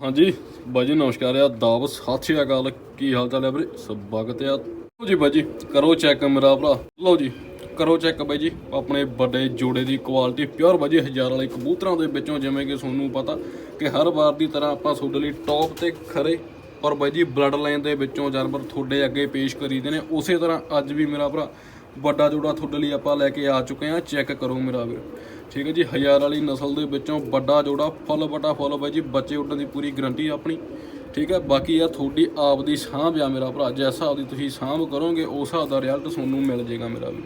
ਹਾਂਜੀ ਬਾਜੀ ਨਮਸਕਾਰ ਆ। ਦਾਬ ਸਤਿ ਸ਼੍ਰੀ ਅਕਾਲ। ਕੀ ਹਾਲ ਚਾਲ ਹੈ ਵੀਰੇ? ਸਵਾਗਤ ਆ। ਲਓ ਜੀ ਬਾਜੀ ਕਰੋ ਚੈੱਕ ਮੇਰਾ ਭਰਾ। ਲਓ ਜੀ, ਕਰੋ ਚੈੱਕ ਬਾਈ ਜੀ, ਆਪਣੇ ਵੱਡੇ ਜੋੜੇ ਦੀ ਕੁਆਲਿਟੀ ਪਿਓਰ ਬਾਜੀ ਹਜ਼ਾਰ ਵਾਲੇ ਕਬੂਤਰਾਂ ਦੇ ਵਿੱਚੋਂ ਜਿਵੇਂ ਕਿ ਤੁਹਾਨੂੰ ਪਤਾ ਕਿ ਹਰ ਵਾਰ ਦੀ ਤਰ੍ਹਾਂ ਆਪਾਂ ਤੁਹਾਡੇ ਲਈ ਟੌਪ ਤੇ ਖਰੇ। ਔਰ ਬਾਈ ਜੀ ਬਲੱਡ ਲਾਈਨ ਦੇ ਵਿੱਚੋਂ ਜਾਨਵਰ ਤੁਹਾਡੇ ਅੱਗੇ ਪੇਸ਼ ਕਰੀਦੇ ਨੇ। ਉਸੇ ਤਰ੍ਹਾਂ ਅੱਜ ਵੀ ਮੇਰਾ ਭਰਾ ਵੱਡਾ ਜੋੜਾ ਤੁਹਾਡੇ ਲਈ ਆਪਾਂ ਲੈ ਕੇ ਆ ਚੁੱਕੇ ਹਾਂ। ਚੈੱਕ ਕਰੋ ਮੇਰਾ ਵੀਰ। ਠੀਕ ਹੈ ਜੀ, ਹਜ਼ਾਰ ਵਾਲੀ ਨਸਲ ਦੇ ਵਿੱਚੋਂ ਵੱਡਾ ਜੋੜਾ, ਫੁੱਲ ਵੱਡਾ ਫੁੱਲ ਬਾਈ ਜੀ, ਬੱਚੇ ਉੱਡਣ ਦੀ ਪੂਰੀ ਗਰੰਟੀ ਆਪਣੀ। ਠੀਕ ਹੈ, ਬਾਕੀ ਆ ਤੁਹਾਡੀ ਆਪ ਦੀ ਸਾਂਭ ਆ ਮੇਰਾ ਭਰਾ। ਜਿਸ ਹਿਸਾਬ ਦੀ ਤੁਸੀਂ ਸਾਂਭ ਕਰੋਗੇ, ਉਸ ਹਿਸਾਬ ਦਾ ਰਿਜ਼ਲਟ ਤੁਹਾਨੂੰ ਮਿਲ ਜਾਏਗਾ ਮੇਰਾ ਵੀ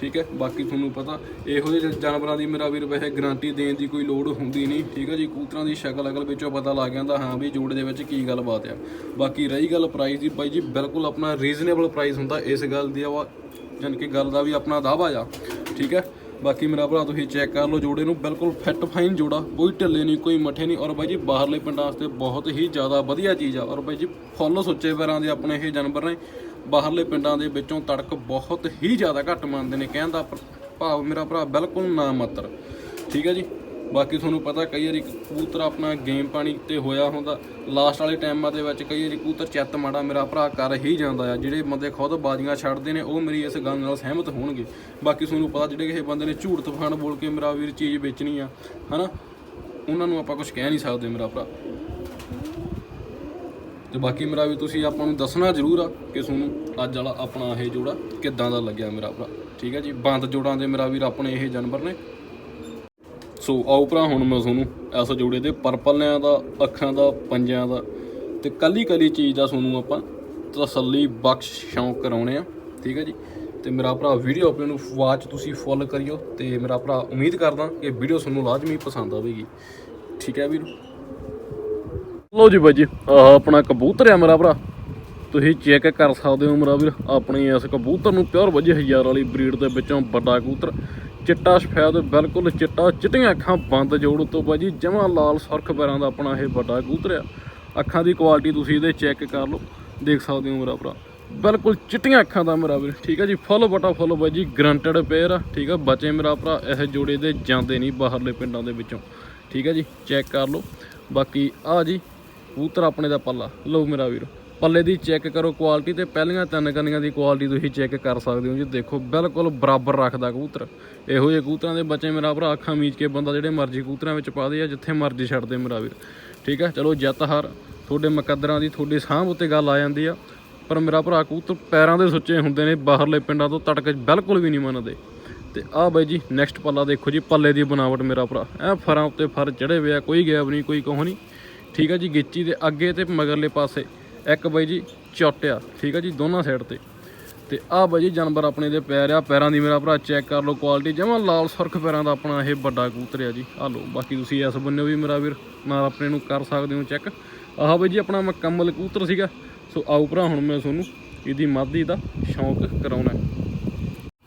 ਠੀਕ ਹੈ, ਬਾਕੀ ਤੁਹਾਨੂੰ ਪਤਾ, ਇਹੋ ਜਿਹੇ ਜਾਨਵਰਾਂ ਦੀ ਮੇਰਾ ਵੀਰ ਵੈਸੇ ਗਾਰੰਟੀ ਦੇਣ ਦੀ ਕੋਈ ਲੋੜ ਹੁੰਦੀ ਨਹੀਂ। ਠੀਕ ਹੈ ਜੀ ਕੂਤਰਾਂ ਦੀ ਸ਼ਕਲ ਅਕਲ ਵਿੱਚੋਂ ਪਤਾ ਲੱਗ ਜਾਂਦਾ, ਹਾਂ ਵੀ ਜੋੜ ਦੇ ਵਿੱਚ ਕੀ ਗੱਲਬਾਤ ਆ। ਬਾਕੀ ਰਹੀ ਗੱਲ ਪ੍ਰਾਈਸ ਦੀ ਬਾਈ ਜੀ, ਬਿਲਕੁਲ ਆਪਣਾ ਰੀਜ਼ਨੇਬਲ ਪ੍ਰਾਈਸ ਹੁੰਦਾ ਇਸ ਗੱਲ ਦੀ। ਆ ਜਾਣੀ ਕਿ ਗੱਲ ਦਾ ਵੀ ਆਪਣਾ ਦਾਵਾ ਆ, ਠੀਕ ਹੈ? ਬਾਕੀ ਮੇਰਾ ਭਰਾ ਤੁਸੀਂ ਚੈੱਕ ਕਰ ਲਓ ਜੋੜੇ ਨੂੰ, ਬਿਲਕੁਲ ਫਿੱਟ ਫਾਈਨ ਜੋੜਾ, ਕੋਈ ਢਿੱਲੇ ਨਹੀਂ, ਕੋਈ ਮੱਠੇ ਨਹੀਂ, ਔਰ ਬਾਈ ਜੀ ਬਾਹਰਲੇ ਪਿੰਡਾਂ ਵਾਸਤੇ ਬਹੁਤ ਹੀ ਜ਼ਿਆਦਾ ਵਧੀਆ ਚੀਜ਼ ਆ, ਔਰ ਬਾਈ ਜੀ ਫੁੱਲ ਸੁੱਚੇ ਪੈਰਾਂ ਦੇ ਆਪਣੇ ਇਹ ਜਾਨਵਰ ਨੇ, ਬਾਹਰਲੇ ਪਿੰਡਾਂ ਦੇ ਵਿੱਚੋਂ ਤੜਕ ਬਹੁਤ ਹੀ ਜ਼ਿਆਦਾ ਘੱਟ ਮੰਨਦੇ ਨੇ, ਕਹਿਣ ਦਾ ਭਾਵ ਮੇਰਾ ਭਰਾ ਬਿਲਕੁਲ ਨਾ ਮਾਤਰ ਠੀਕ ਹੈ ਜੀ? ਬਾਕੀ ਤੁਹਾਨੂੰ ਪਤਾ ਕਈ ਵਾਰੀ ਕਬੂਤਰ ਆਪਣਾ ਗੇਮ ਪਾਣੀ ਤੇ ਹੋਇਆ ਹੁੰਦਾ। ਲਾਸਟ ਵਾਲੇ ਟਾਈਮਾਂ ਦੇ ਵਿੱਚ ਕਈ ਵਾਰੀ ਕਬੂਤਰ ਚਿੱਤ ਮਾੜਾ ਮੇਰਾ ਭਰਾ ਕਰ ਹੀ ਜਾਂਦਾ ਆ। ਜਿਹੜੇ ਬੰਦੇ ਖੁਦ ਬਾਜ਼ੀਆਂ ਛੱਡਦੇ ਨੇ, ਉਹ ਮੇਰੀ ਇਸ ਗੱਲ ਨਾਲ ਸਹਿਮਤ ਹੋਣਗੇ। ਬਾਕੀ ਤੁਹਾਨੂੰ ਪਤਾ ਜਿਹੜੇ ਕਿਸੇ ਬੰਦੇ ਨੇ ਝੂਠ ਤੂਫਾਨ ਬੋਲ ਕੇ ਮੇਰਾ ਵੀਰ ਚੀਜ਼ ਵੇਚਣੀ ਆ, ਹਨਾ? ਉਹਨਾਂ ਨੂੰ ਆਪਾਂ ਕੁਝ ਕਹਿ ਨਹੀਂ ਸਕਦੇ ਮੇਰਾ ਭਰਾ। ਤੇ ਬਾਕੀ ਮੇਰਾ ਵੀ ਤੁਸੀਂ ਆਪਾਂ ਨੂੰ ਦੱਸਣਾ ਜ਼ਰੂਰ ਆ ਕਿ ਤੁਹਾਨੂੰ ਅੱਜ ਵਾਲਾ ਆਪਣਾ ਇਹ ਜੋੜਾ ਕਿੱਦਾਂ ਦਾ ਲੱਗਿਆ ਮੇਰਾ ਭਰਾ। ਠੀਕ ਹੈ ਜੀ? ਬੰਦ ਜੋੜਾਂ ਦੇ ਮੇਰਾ ਵੀਰ ਆਪਣੇ ਇਹ ਜਾਨਵਰ ਨੇ। ਸੋ ਆਓ ਭਰਾ, ਹੁਣ ਮੈਂ ਤੁਹਾਨੂੰ ਇਸ ਜੋੜੇ ਦੇ ਪਰਪਲਿਆਂ ਦਾ, ਅੱਖਾਂ ਦਾ ਪੰਜਿਆਂ ਦਾ ਤੇ ਕੱਲੀ ਕੱਲੀ ਚੀਜ਼ ਦਾ ਤੁਹਾਨੂੰ ਆਪਾਂ ਤਸੱਲੀ ਬਖਸ਼, ਸ਼ੌਂਕ ਕਰਾਉਣੇ ਆ, ਠੀਕ ਹੈ ਜੀ? ਤੇ ਮੇਰਾ ਭਰਾ ਵੀਡੀਓ ਆਪਣੇ ਨੂੰ ਵਾਚ ਤੁਸੀਂ ਫੁੱਲ ਕਰਿਓ ਤੇ ਮੇਰਾ ਭਰਾ ਉਮੀਦ ਕਰਦਾ ਕਿ ਵੀਡੀਓ ਤੁਹਾਨੂੰ ਲਾਜ਼ਮੀ ਪਸੰਦ ਆਵੇਗੀ। ਠੀਕ ਹੈ ਵੀਰ? ਲੋ ਜੀ ਬਾਈ ਆਹ ਆਪਣਾ ਕਬੂਤਰ ਆ ਮੇਰਾ ਭਰਾ। ਤੁਸੀਂ ਚੈੱਕ ਕਰ ਸਕਦੇ ਹੋ ਮੇਰਾ ਵੀਰ, ਆਪਣੇ ਇਸ ਕਬੂਤਰ ਨੂੰ ਪਿਓਰ ਵਜੇ ਹਜ਼ਾਰ ਵਾਲੀ ਬਰੀਡ ਦੇ ਵਿੱਚੋਂ ਵੱਡਾ ਕਬੂਤਰ। ਚਿੱਟਾ ਸਫੈਦ, ਬਿਲਕੁਲ ਚਿੱਟਾ। ਚਿੱਟੀਆਂ ਅੱਖਾਂ ਬੰਦ ਜੋੜ ਤੋਂ ਬਾਜੀ ਜਮਾਂ ਲਾਲ ਸੁਰਖ ਪੈਰਾਂ ਦਾ ਆਪਣਾ ਇਹ ਵੱਡਾ ਕਬੂਤਰ ਆ। ਅੱਖਾਂ ਦੀ ਕੁਆਲਿਟੀ ਤੁਸੀਂ ਇਹਦੇ ਚੈੱਕ ਕਰ ਲਓ, ਦੇਖ ਸਕਦੇ ਹੋ ਮੇਰਾ ਭਰਾ। ਬਿਲਕੁਲ ਚਿੱਟੀਆਂ ਅੱਖਾਂ ਦਾ ਮੇਰਾ ਵੀਰ, ਠੀਕ ਹੈ ਜੀ? ਫੁੱਲ ਬਟਾ ਫੁੱਲ ਬਾਜੀ ਗਰੰਟਡ ਪੇਅਰ ਆ, ਠੀਕ ਆ? ਬਚੇ ਮੇਰਾ ਭਰਾ, ਇਹ ਜੋੜੇ ਦੇ ਜਾਂਦੇ ਨਹੀਂ ਬਾਹਰਲੇ ਪਿੰਡਾਂ ਦੇ ਵਿੱਚੋਂ, ਠੀਕ ਹੈ ਜੀ? ਚੈੱਕ ਕਰ ਲਓ। ਬਾਕੀ ਆ ਜੀ, ਕਬੂਤਰ ਆਪਣੇ ਦਾ ਪੱਲਾ। ਲਓ ਮੇਰਾ ਵੀਰ। ਪੱਲੇ ਦੀ ਚੈੱਕ ਕਰੋ ਕੁਆਲਿਟੀ ਤੇ ਪਹਿਲੀਆਂ ਤਿੰਨ ਕੰਨੀਆਂ ਦੀ ਕੁਆਲਿਟੀ ਤੁਸੀਂ ਚੈੱਕ ਕਰ ਸਕਦੇ ਹੋ ਜੀ। ਦੇਖੋ, ਬਿਲਕੁਲ ਬਰਾਬਰ ਰੱਖਦਾ ਕਬੂਤਰ। ਇਹੋ ਜਿਹੇ ਕਬੂਤਰਾਂ ਦੇ ਬੱਚੇ ਮੇਰਾ ਭਰਾ, ਅੱਖਾਂ ਮੀਚ ਕੇ ਬੰਦਾ ਜਿਹੜੇ ਮਰਜ਼ੀ ਕਬੂਤਰਾਂ ਵਿੱਚ ਪਾ ਦੇ ਆ ਜਿੱਥੇ ਮਰਜ਼ੀ ਛੱਡ ਦੇ ਮੇਰਾ ਵੀਰ। ਠੀਕ ਆ? ਚਲੋ, ਜਿੱਤ ਹਾਰ। ਤੁਹਾਡੇ ਮੁਕੱਦਰਾਂ ਦੀ ਤੁਹਾਡੀ ਸਾਂਭ ਉੱਤੇ ਗੱਲ ਆ ਜਾਂਦੀ ਆ। ਪਰ ਮੇਰਾ ਭਰਾ, ਕਬੂਤਰ ਪੈਰਾਂ ਦੇ ਸੁੱਚੇ ਹੁੰਦੇ ਨੇ, ਬਾਹਰਲੇ ਪਿੰਡਾਂ ਤੋਂ ਤੜਕ ਬਿਲਕੁਲ ਵੀ ਨਹੀਂ ਮੰਨਦੇ। ਤੇ ਆਹ ਬਾਈ ਜੀ ਨੈਕਸਟ ਪੱਲਾ ਦੇਖੋ ਜੀ, ਪੱਲੇ ਦੀ ਬਣਾਵਟ ਮੇਰਾ ਭਰਾ। ਐ ਫਰਾਂ ਉੱਤੇ ਫਰ ਚੜੇ ਹੋਏ ਆ, ਕੋਈ ਗੈਪ ਨਹੀਂ, ਕੋਈ ਕੋਹ ਨਹੀਂ। ਠੀਕ ਹੈ ਜੀ, ਗਿੱਚੀ ਦੇ ਅੱਗੇ ਤੇ ਮਗਰਲੇ ਪਾਸੇ। ਇੱਕ ਬਾਈ ਜੀ ਚੋਟਿਆ, ਠੀਕ ਆ ਜੀ, ਦੋਨਾਂ ਸਾਈਡ ਤੇ। ਤੇ ਆਹ ਬਾਈ ਜੀ ਜਾਨਵਰ ਆਪਣੇ ਦੇ ਪੈਰ ਆ, ਪੈਰਾਂ ਦੀ ਮੇਰਾ ਭਰਾ ਚੈੱਕ ਕਰ ਲਓ ਕੁਆਲਿਟੀ ਜਮਾਂ ਲਾਲ ਸੁਰਖ ਪੈਰਾਂ ਦਾ ਆਪਣਾ ਇਹ ਵੱਡਾ ਕਬੂਤਰ ਆ ਜੀ। ਆ ਲਓ, ਬਾਕੀ ਤੁਸੀਂ ਇਸ ਬੰਨੇ ਵੀ ਮੇਰਾ ਵੀਰ ਨਾਲ ਆਪਣੇ ਨੂੰ ਕਰ ਸਕਦੇ ਹੋ ਚੈੱਕ ਆਹ ਬਾਈ ਜੀ ਆਪਣਾ ਮੁਕੰਮਲ ਕਬੂਤਰ ਸੀਗਾ, ਸੋ ਆਓ ਭਰਾ, ਹੁਣ ਮੈਂ ਤੁਹਾਨੂੰ ਇਹਦੀ ਮਾਦੀ ਦਾ ਸ਼ੌਂਕ ਕਰਾਉਣਾ।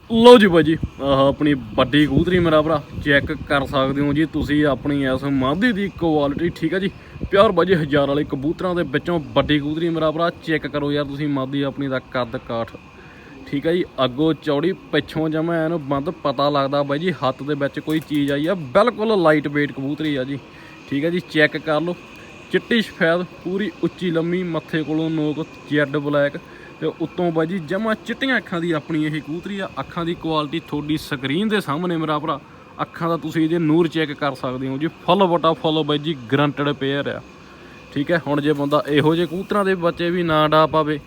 ਲਓ ਜੀ ਬਾਜੀ ਆਹ ਆਪਣੀ ਵੱਡੀ ਕਬੂਤਰੀ ਮੇਰਾ ਭਰਾ ਚੈੱਕ ਕਰ ਸਕਦੇ ਹੋ ਜੀ ਤੁਸੀਂ ਆਪਣੀ ਇਸ ਮਾਦੀ ਦੀ ਕੁਆਲਿਟੀ ਠੀਕ ਆ ਜੀ। ਪਿਓਰ ਬਾਜੀ ਹਜ਼ਾਰ ਵਾਲੇ ਕਬੂਤਰਾਂ ਦੇ ਵਿੱਚੋਂ ਵੱਡੀ ਕਬੂਤਰੀ ਮੇਰਾ ਭਰਾ ਚੈੱਕ ਕਰੋ ਯਾਰ ਤੁਸੀਂ ਮਾਦੀ ਆਪਣੀ ਦਾ ਕੱਦ ਕਾਠ। ਠੀਕ ਹੈ ਜੀ, ਅੱਗੋਂ ਚੌੜੀ, ਪਿੱਛੋਂ ਜਮਾ ਐਨ ਬੰਦ, ਪਤਾ ਲੱਗਦਾ ਬਾਈ ਜੀ, ਹੱਥ ਦੇ ਵਿੱਚ ਕੋਈ ਚੀਜ਼ ਆਈ ਆ। ਬਿਲਕੁਲ ਲਾਈਟ weight ਕਬੂਤਰੀ ਆ ਜੀ। ਠੀਕ ਹੈ ਜੀ ਚੈੱਕ ਕਰ ਲਓ। ਚਿੱਟੀ ਸਫੈਦ, ਪੂਰੀ ਉੱਚੀ ਲੰਮੀ, ਮੱਥੇ ਕੋਲੋਂ ਨੋਕ ਜੈਡ ਬਲੈਕ ਤੇ ਉੱਤੋਂ ਬਾਈ ਜੀ, ਜਮਾ ਚਿੱਟੀਆਂ ਅੱਖਾਂ ਦੀ ਆਪਣੀ ਇਹ ਕਬੂਤਰੀ ਆ। ਅੱਖਾਂ ਦੀ ਕੁਆਲਿਟੀ ਤੁਹਾਡੀ ਸਕਰੀਨ ਦੇ ਸਾਹਮਣੇ, ਮੇਰਾ ਭਰਾ। ਅੱਖਾਂ ਦਾ ਤੁਸੀਂ ਇਹਦੇ ਨੂਰ ਚੈੱਕ ਕਰ ਸਕਦੇ ਹੋ ਜੀ। ਫੁੱਲ ਬਟਾ ਫੁੱਲ ਬਾਈ ਜੀ ਗਰੰਟਡ ਪੇਅਰ ਆ। ਠੀਕ ਹੈ, ਹੁਣ ਜੇ ਬੰਦਾ ਇਹੋ ਜਿਹੇ ਕਬੂਤਰਾਂ ਦੇ ਬੱਚੇ ਵੀ ਨਾ ਡਾ ਪਾਵੇ,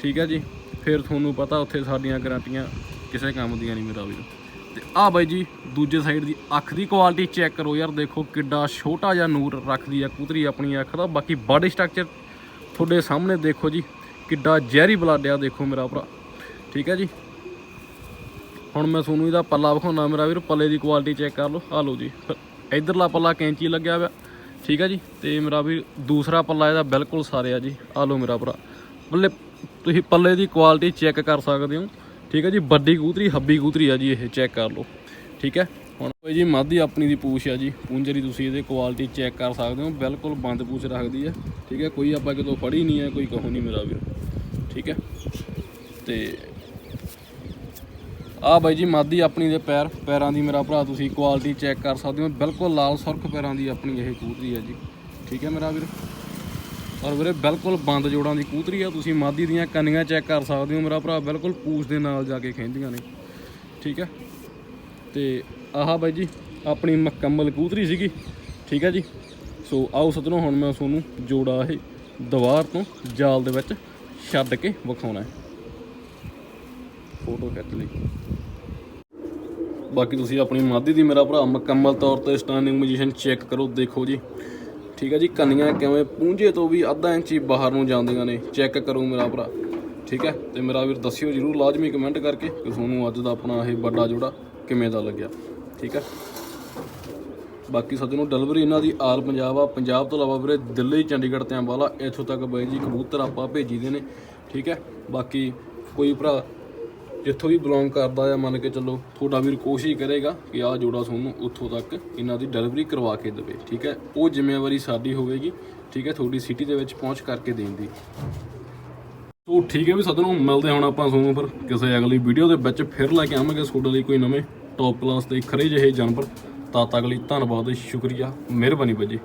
ਠੀਕ ਹੈ ਜੀ, ਫਿਰ ਤੁਹਾਨੂੰ ਪਤਾ ਉੱਥੇ ਸਾਡੀਆਂ ਗਰੰਟੀਆਂ ਕਿਸੇ ਕੰਮ ਦੀਆਂ ਨਹੀਂ ਮੇਰਾ ਵੀਰ ਤੇ ਆਹ ਬਾਈ ਜੀ, ਦੂਜੇ ਸਾਈਡ ਦੀ ਅੱਖ ਦੀ ਕੁਆਲਿਟੀ ਚੈੱਕ ਕਰੋ ਯਾਰ, ਦੇਖੋ ਕਿੱਡਾ ਛੋਟਾ ਜਿਹਾ ਨੂਰ ਰੱਖਦੀ ਆ ਕੂਤਰੀ ਆਪਣੀ ਅੱਖ ਦਾ। ਬਾਕੀ ਬਾਡੀ ਸਟਰਕਚਰ ਤੁਹਾਡੇ ਸਾਹਮਣੇ ਦੇਖੋ ਜੀ, ਕਿੱਡਾ ਜ਼ਹਿਰੀ ਬਲੱਡ ਆ, ਦੇਖੋ ਮੇਰਾ ਭਰਾ। ਠੀਕ ਹੈ ਜੀ ਹੁਣ ਮੈਂ ਤੁਹਾਨੂੰ ਇਹਦਾ ਪੱਲਾ ਵਿਖਾਉਣਾ, ਮੇਰਾ ਵੀਰ ਪੱਲੇ ਦੀ ਕੁਆਲਿਟੀ ਚੈੱਕ ਕਰ ਲਓ। ਆ ਲਓ ਜੀ। ਇਧਰਲਾ ਪੱਲਾ ਕੈਂਚੀ ਲੱਗਿਆ ਹੋਇਆ, ਠੀਕ ਹੈ ਜੀ? ਤੇ ਮੇਰਾ ਵੀ ਦੂਸਰਾ ਪੱਲਾ ਇਹਦਾ ਬਿਲਕੁਲ ਸਾਰੇ ਆ ਜੀ। ਆ ਲਓ ਮੇਰਾ ਭਰਾ। ਪੱਲੇ ਤੁਸੀਂ ਪੱਲੇ ਦੀ ਕੁਆਲਿਟੀ ਚੈੱਕ ਕਰ ਸਕਦੇ ਹੋ। ਠੀਕ ਹੈ ਜੀ? ਵੱਡੀ ਕਬੂਤਰੀ ਹੱਬੀ ਕਬੂਤਰੀ ਆ ਜੀ, ਇਹ ਚੈੱਕ ਕਰ ਲਓ। ਠੀਕ ਹੈ ਹੁਣ ਭਾਈ ਜੀ ਮਾਦੀ ਆਪਣੀ ਦੀ ਪੂਛ ਆ ਜੀ। ਪੂੰਜਰੀ ਤੁਸੀਂ ਇਹਦੇ ਕੁਆਲਿਟੀ ਚੈੱਕ ਕਰ ਸਕਦੇ ਹੋ। ਬਿਲਕੁਲ ਬੰਦ ਪੂਛ ਰੱਖਦੀ ਹੈ ਠੀਕ ਹੈ ਕੋਈ ਆਪਾਂ ਕਿਤੋਂ ਫੜੀ ਨਹੀਂ ਹੈ ਕੋਈ ਕਹੋ ਨਹੀਂ ਮੇਰਾ ਵੀਰ। ਠੀਕ ਹੈ ਤੇ ਆ ਬਾਈ ਜੀ ਮਾਦੀ ਆਪਣੀ ਦੇ ਪੈਰ, ਪੈਰਾਂ ਦੀ ਮੇਰਾ ਭਰਾ, ਤੁਸੀਂ ਕੁਆਲਿਟੀ ਚੈੱਕ ਕਰ ਸਕਦੇ ਹੋ। ਬਿਲਕੁਲ ਲਾਲ ਸੁਰਖ ਪੈਰਾਂ ਦੀ ਆਪਣੀ ਇਹ ਕਬੂਤਰੀ ਹੈ ਜੀ। ਠੀਕ ਹੈ ਮੇਰਾ ਵੀਰ? ਔਰ ਵੀਰੇ ਬਿਲਕੁਲ ਬੰਦ ਜੋੜਾਂ ਦੀ ਕੂਤਰੀ ਆ। ਤੁਸੀਂ ਮਾਦੀ ਦੀਆਂ ਕੰਨੀਆਂ ਚੈੱਕ ਕਰ ਸਕਦੇ ਹੋ। ਮੇਰਾ ਭਰਾ ਬਿਲਕੁਲ ਪੂਛ ਦੇ ਨਾਲ ਜਾ ਕੇ ਖਹਿੰਦੀਆਂ ਨੇ। ਠੀਕ ਹੈ? ਤੇ ਆਹ ਬਾਈ ਜੀ ਆਪਣੀ ਮੁਕੰਮਲ ਕੂਤਰੀ ਸੀਗੀ। ਠੀਕ ਹੈ ਜੀ? ਸੋ ਆਓ ਸੱਜਣੋ, ਹੁਣ ਮੈਂ ਤੁਹਾਨੂੰ ਜੋੜਾ ਇਹ ਦੀਵਾਰ ਤੋਂ ਜਾਲ ਦੇ ਵਿੱਚ ਛੱਡ ਕੇ ਵਿਖਾਉਣਾ ਹੈ। ਫੋਟੋ ਖਿੱਚ ਲਈ। ਬਾਕੀ ਤੁਸੀਂ ਆਪਣੀ ਮਾਦੀ ਦੀ ਮੇਰਾ ਭਰਾ ਮੁਕੰਮਲ ਤੌਰ ਤੇ ਸਟੈਂਡਿੰਗ ਪੋਜੀਸ਼ਨ ਚੈੱਕ ਕਰੋ, ਦੇਖੋ ਜੀ। ਠੀਕ ਹੈ ਜੀ, ਕੰਨੀਆਂ ਕਿਵੇਂ ਪੂੰਝੇ ਤੋਂ ਵੀ ਅੱਧਾ ਇੰਚ ਹੀ ਬਾਹਰ ਨੂੰ ਜਾਂਦੀਆਂ ਨੇ ਚੈੱਕ ਕਰੋ ਮੇਰਾ ਭਰਾ। ਠੀਕ ਹੈ ਤੇ ਮੇਰਾ ਵੀਰ ਦੱਸਿਓ ਜਰੂਰ, ਲਾਜ਼ਮੀ ਕਮੈਂਟ ਕਰਕੇ ਕਿ ਤੁਹਾਨੂੰ ਅੱਜ ਦਾ ਆਪਣਾ ਇਹ ਵੱਡਾ ਜੋੜਾ ਕਿਵੇਂ ਦਾ ਲੱਗਿਆ। ਠੀਕ ਹੈ ਬਾਕੀ ਸੱਜਣੋ ਡਿਲੀਵਰੀ ਇਹਨਾਂ ਦੀ ਆਲ ਪੰਜਾਬ ਆ। ਪੰਜਾਬ ਤੋਂ ਇਲਾਵਾ ਵੀਰੇ ਦਿੱਲੀ, ਚੰਡੀਗੜ੍ਹ ਤੇ ਅੰਬਾਲਾ, ਇੱਥੋਂ ਤੱਕ ਬਾਈ ਜੀ ਕਬੂਤਰ ਆਪਾਂ ਭੇਜੀ ਦੇ ਨੇ। ਠੀਕ ਹੈ ਬਾਕੀ ਕੋਈ ਭਰਾ ਜਿੱਥੋਂ ਵੀ ਬਿਲੋਂਗ ਕਰਦਾ ਆ, ਮੰਨ ਕੇ ਚੱਲੋ, ਤੁਹਾਡਾ ਵੀਰ ਕੋਸ਼ਿਸ਼ ਕਰੇਗਾ ਕਿ ਆਹ ਜੋੜਾ ਤੁਹਾਨੂੰ ਉੱਥੋਂ ਤੱਕ ਇਹਨਾਂ ਦੀ ਡਿਲੀਵਰੀ ਕਰਵਾ ਕੇ ਦੇਵੇ, ਠੀਕ ਹੈ? ਉਹ ਜ਼ਿੰਮੇਵਾਰੀ ਸਾਡੀ ਹੋਵੇਗੀ, ਠੀਕ ਹੈ? ਤੁਹਾਡੀ ਸਿਟੀ ਦੇ ਵਿੱਚ ਪਹੁੰਚ ਕਰਕੇ ਦੇਣ ਦੀ। ਸੋ ਠੀਕ ਹੈ ਵੀ ਸੱਜਣੋ, ਮਿਲਦੇ ਹੁਣ ਆਪਾਂ ਤੁਹਾਨੂੰ ਫਿਰ ਕਿਸੇ ਅਗਲੀ ਵੀਡੀਓ ਦੇ ਵਿੱਚ। ਫਿਰ ਲੈ ਕੇ ਆਵਾਂਗੇ ਤੁਹਾਡੇ ਲਈ ਕੋਈ ਨਵੇਂ ਟੌਪ ਕਲਾਸ ਦੇ ਖਰੇ ਜਿਹੇ ਜਾਨਵਰ। ਤਾਂ ਤੱਕ ਲਈ ਧੰਨਵਾਦ ਸ਼ੁਕਰੀਆ, ਮਿਹਰਬਾਨੀ ਬਾਈ